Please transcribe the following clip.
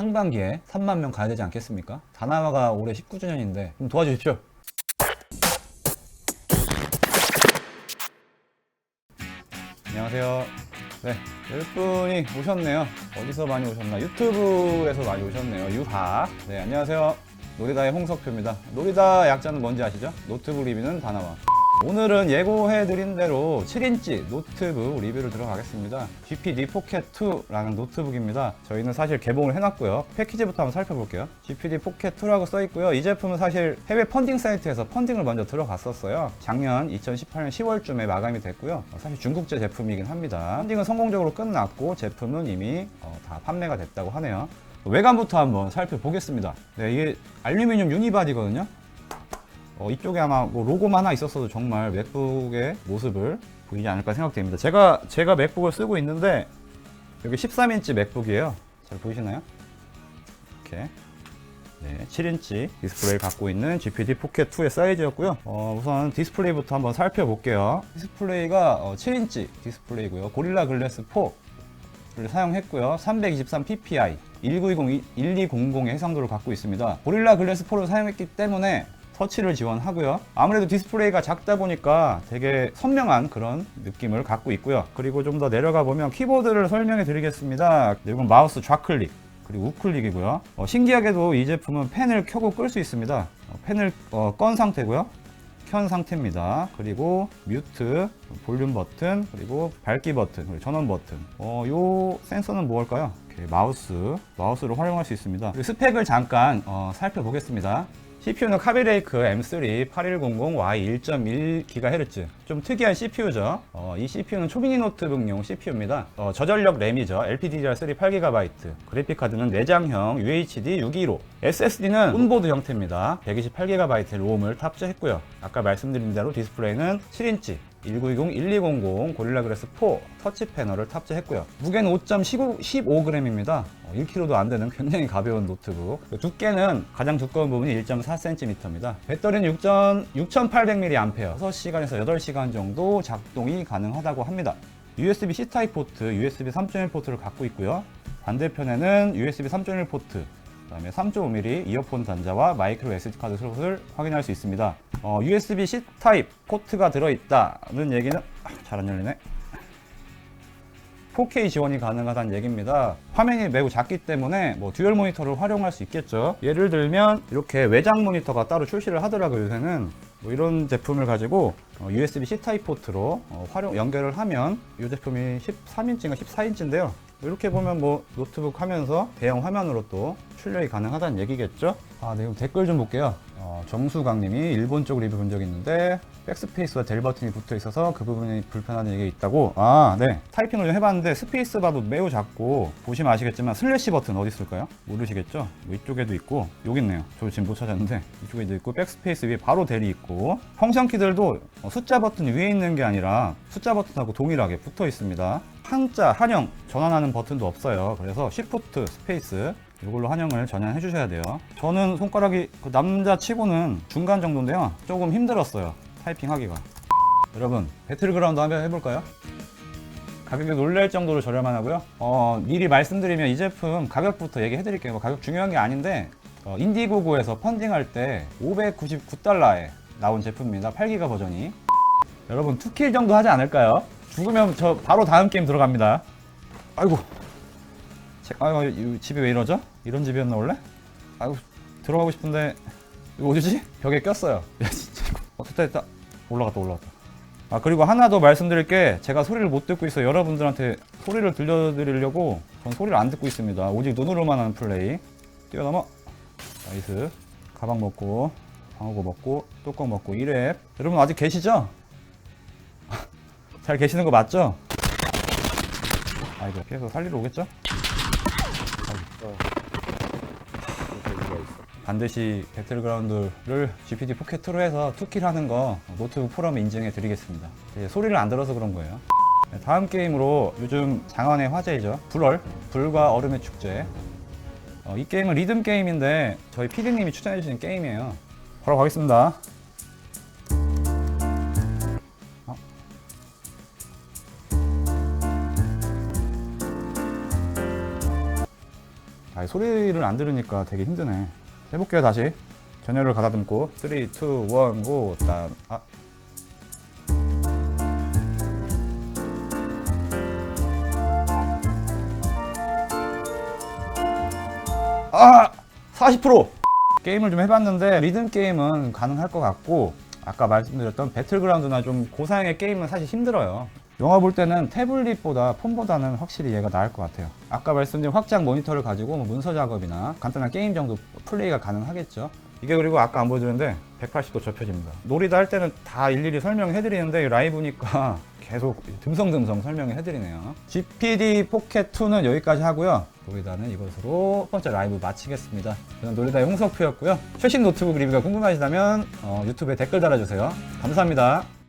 상반기에 3만 명 가야 되지 않겠습니까? 다나와가 올해 19주년인데 좀 도와주십시오. 안녕하세요. 네, 열 분이 오셨네요. 어디서 많이 오셨나? 유튜브에서 많이 오셨네요. 유하. 네, 안녕하세요. 놀이다의 홍석표입니다. 놀이다 약자는 뭔지 아시죠? 노트북 리뷰는 다나와. 오늘은 예고해드린 대로 7인치 노트북 리뷰를 들어가겠습니다. GPD 포켓 2라는 노트북입니다. 저희는 사실 개봉을 해놨고요. 패키지부터 한번 살펴볼게요. GPD 포켓 2라고 써있고요. 이 제품은 사실 해외 펀딩 사이트에서 펀딩을 먼저 들어갔었어요. 작년 2018년 10월쯤에 마감이 됐고요. 어, 사실 중국제 제품이긴 합니다. 펀딩은 성공적으로 끝났고 제품은 이미 어, 다 판매가 됐다고 하네요. 외관부터 한번 살펴보겠습니다. 네, 이게 알루미늄 유니바디거든요. 어, 이쪽에 아마 뭐 로고만 하나 있었어도 정말 맥북의 모습을 보이지 않을까 생각됩니다. 제가 제가 맥북을 쓰고 있는데 여기 13인치 맥북이에요. 잘 보이시나요? 이렇게 네, 7인치 디스플레이를 갖고 있는 GPD 포켓 2의 사이즈였고요. 어, 우선 디스플레이부터 한번 살펴볼게요. 디스플레이가 어, 7인치 디스플레이고요. 고릴라 글래스 4를 사용했고요. 323 ppi 1920, 1200의 해상도를 갖고 있습니다. 고릴라 글래스 4를 사용했기 때문에 터치를 지원하고요. 아무래도 디스플레이가 작다 보니까 되게 선명한 그런 느낌을 갖고 있고요. 그리고 좀 더 내려가 보면 키보드를 설명해 드리겠습니다. 이건 마우스 좌클릭 그리고 우클릭이고요. 어, 신기하게도 이 제품은 펜을 켜고 끌 수 있습니다. 어, 펜을 어, 건 상태고요. 켠 상태입니다. 그리고 뮤트, 볼륨 버튼, 그리고 밝기 버튼, 그리고 전원 버튼. 어, 요 센서는? 이렇게 마우스, 마우스로 활용할 수 있습니다. 스펙을 잠깐 어, 살펴보겠습니다. CPU는 카비레이크 M3 8100Y 1.1GHz 좀 특이한 CPU죠. 어, 이 CPU는 초미니 노트북용 CPU입니다. 어, 저전력 램이죠. LPDDR3 8GB 그래픽카드는 내장형 UHD 615 SSD는 온보드 형태입니다. 128GB 롬을 탑재했고요. 아까 말씀드린 대로 디스플레이는 7인치 1920, 1200 고릴라 그래스 4 터치 패널을 탑재했고요. 무게는 5.15g입니다. 1kg도 안 되는 굉장히 가벼운 노트북. 두께는 가장 두꺼운 부분이 1.4cm입니다. 배터리는 6 6800mAh, 6시간에서 8시간 정도 작동이 가능하다고 합니다. USB-C 타입 포트, USB 3.1 포트를 갖고 있고요. 반대편에는 USB 3.1 포트, 그 다음에 3.5mm 이어폰 단자와 마이크로 SD 카드 슬롯을 확인할 수 있습니다. 어, USB-C 타입 포트가 들어있다는 얘기는 아, 잘안 열리네. 4K 지원이 가능하다는 얘기입니다. 화면이 매우 작기 때문에 뭐 듀얼 모니터를 활용할 수 있겠죠. 예를 들면 이렇게 외장 모니터가 따로 출시를 하더라고요. 요새는 뭐 이런 제품을 가지고 어, USB-C 타입 포트로 어, 활용 연결을 하면 이 제품이 13인치인가 14인치인데요. 이렇게 보면 뭐 노트북 하면서 대형 화면으로 또 출력이 가능하다는 얘기겠죠? 아, 네, 그럼 댓글 좀 볼게요. 어, 정수강님이 일본 쪽 리뷰 본적 있는데 백스페이스와 델 버튼이 붙어 있어서 그 부분이 불편하다는 얘기가 있다고. 아, 네. 타이핑을 좀 해봤는데 스페이스 바도 매우 작고 보시면 아시겠지만 슬래시 버튼 어디 있을까요? 모르시겠죠? 뭐 이쪽에도 있고 여기 있네요. 저 지금 못 찾았는데 이쪽에도 있고 백스페이스 위에 바로 델이 있고 펑션 키들도 어, 숫자 버튼 위에 있는 게 아니라 숫자 버튼하고 동일하게 붙어 있습니다. 한자, 한영 전환하는 버튼도 없어요. 그래서 Shift 스페이스 이걸로 환영을 전환해 주셔야 돼요. 저는 손가락이 그 남자 치고는 중간 정도인데요. 조금 힘들었어요. 타이핑 하기가. 여러분, 배틀그라운드 한번 해볼까요? 가격이 놀랄 정도로 저렴한 하고요. 어, 미리 말씀드리면 이 제품 가격부터 얘기해 드릴게요. 뭐 가격 중요한 게 아닌데, 어, 인디고고에서 펀딩할 때 599달러에 나온 제품입니다. 8기가 버전이. 여러분, 2킬 정도 하지 않을까요? 죽으면 저 바로 다음 게임 들어갑니다. 아이고. 제, 아이고, 이 집이 왜 이러죠? 이런 집이었나 원래? 아이고, 들어가고 싶은데 이거 어디지? 벽에 꼈어요. 야 진짜 이거. 어, 됐다 됐다. 올라갔다 올라갔다. 아 그리고 하나 더 말씀드릴 게 제가 소리를 못 듣고 있어 요 여러분들한테 소리를 들려드리려고 전 소리를 안 듣고 있습니다. 오직 눈으로만 하는 플레이. 뛰어넘어. 나이스. 가방 먹고 방어구 먹고 뚜껑 먹고 1회. 여러분 아직 계시죠? 잘 계시는 거 맞죠? 아이고 계속 살리러 오겠죠? 반드시 배틀그라운드를 GPT 포켓2로 해서 2킬 하는 거 노트북 포럼에 인증해 드리겠습니다. 이제 소리를 안 들어서 그런 거예요. 네, 다음 게임으로 요즘 장안의 화제이죠. 불얼, 불과 얼음의 축제. 어, 이 게임은 리듬 게임인데 저희 PD님이 추천해 주신 게임이에요. 바로 가겠습니다. 아, 이 소리를 안 들으니까 되게 힘드네. 해볼게요, 다시. 전열을 가다듬고. 3, 2, 1, 고. 딴, 아. 아! 40%! 게임을 좀 해봤는데 리듬 게임은 가능할 것 같고 아까 말씀드렸던 배틀그라운드나 좀 고사양의 게임은 사실 힘들어요. 영화 볼 때는 태블릿보다 폰보다는 확실히 얘가 나을 것 같아요. 아까 말씀드린 확장 모니터를 가지고 뭐 문서 작업이나 간단한 게임 정도 플레이가 가능하겠죠. 이게 그리고 아까 안 보여드렸는데 180도 접혀집니다. 놀이다 할 때는 다 일일이 설명해 드리는데 라이브니까 계속 듬성듬성 설명해드리네요. GPD 포켓 2는 여기까지 하고요. 놀이다는 이것으로 첫 번째 라이브 마치겠습니다. 저는 놀이다의 홍석표였고요. 최신 노트북 리뷰가 궁금하시다면 어, 유튜브에 댓글 달아주세요. 감사합니다.